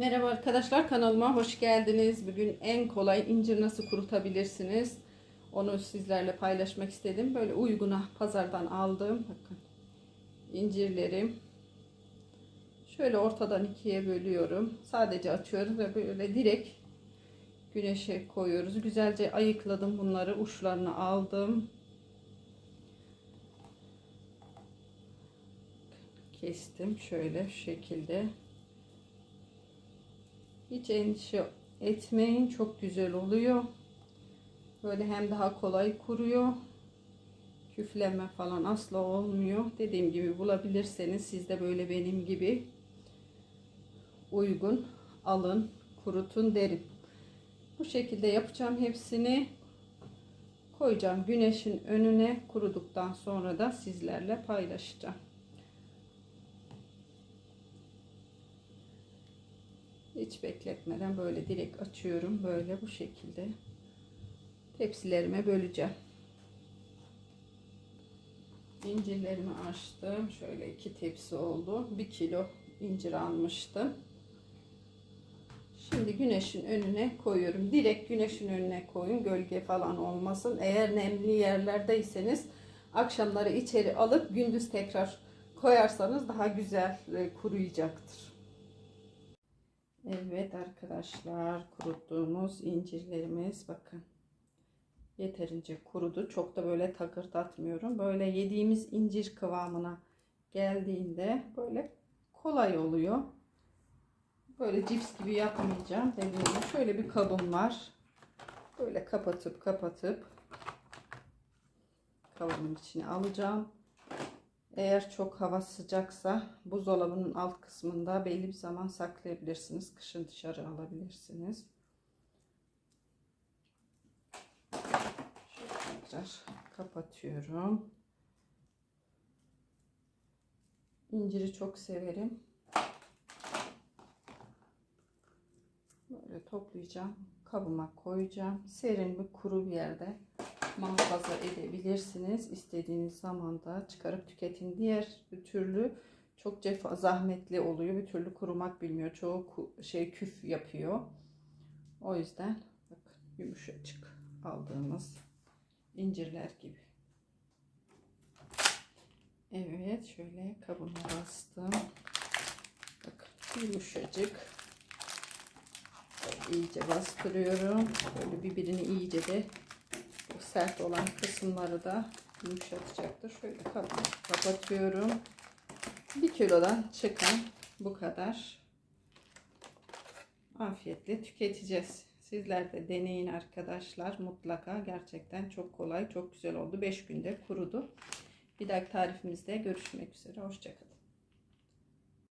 Merhaba arkadaşlar kanalıma hoş geldiniz. Bugün en kolay incir nasıl kurutabilirsiniz? Onu sizlerle paylaşmak istedim. Böyle uyguna pazardan aldığım bakın incirlerim. Şöyle ortadan ikiye bölüyorum. Sadece açıyoruz ve böyle direkt güneşe koyuyoruz. Güzelce ayıkladım bunları. Uçlarını aldım. Kestim şöyle şekilde. Hiç endişe etmeyin. Çok güzel oluyor. Böyle hem daha kolay kuruyor. Küfleme falan asla olmuyor. Dediğim gibi bulabilirseniz siz de böyle benim gibi uygun alın, kurutun derim. Bu şekilde yapacağım hepsini. Koyacağım güneşin önüne kuruduktan sonra da sizlerle paylaşacağım. Hiç bekletmeden böyle direkt açıyorum. Böyle bu şekilde tepsilerime böleceğim. İncirlerimi açtım. Şöyle iki tepsi oldu. Bir kilo incir almıştım. Şimdi güneşin önüne koyuyorum. Direkt güneşin önüne koyun. Gölge falan olmasın. Eğer nemli yerlerdeyseniz akşamları içeri alıp gündüz tekrar koyarsanız daha güzel e, kuruyacaktır. Evet arkadaşlar kuruttuğumuz incirlerimiz bakın yeterince kurudu. Çok da böyle takırdatmıyorum. Böyle yediğimiz incir kıvamına geldiğinde böyle kolay oluyor. Böyle cips gibi yapmayacağım. Dediğim gibi şöyle bir kabım var. Böyle kapatıp kapatıp kabımın içine alacağım. Eğer çok hava sıcaksa buzdolabının alt kısmında belli bir zaman saklayabilirsiniz. Kışın dışarı alabilirsiniz. Şöyle tekrar kapatıyorum. İnciri çok severim. Böyle toplayacağım. Kabıma koyacağım. Serin bir kuru bir yerde muhafaza edebilirsiniz. İstediğiniz zaman da çıkarıp tüketin. Diğer bir türlü çok cefa, zahmetli oluyor. Bir türlü kurumak bilmiyor. Çoğu şey küf yapıyor. O yüzden bakın yumuşacık aldığımız incirler gibi. Evet şöyle kabıma bastım. Bakın yumuşacık. İyice bastırıyorum. Böyle birbirini iyice de sert olan kısımları da yumuşatacaktır. Şöyle kapatıyorum. Bir kilodan çıkan bu kadar. Afiyetle tüketeceğiz. Sizler de deneyin arkadaşlar. Mutlaka gerçekten çok kolay, çok güzel oldu. 5 günde kurudu. Bir dahaki tarifimizde görüşmek üzere. Hoşçakalın.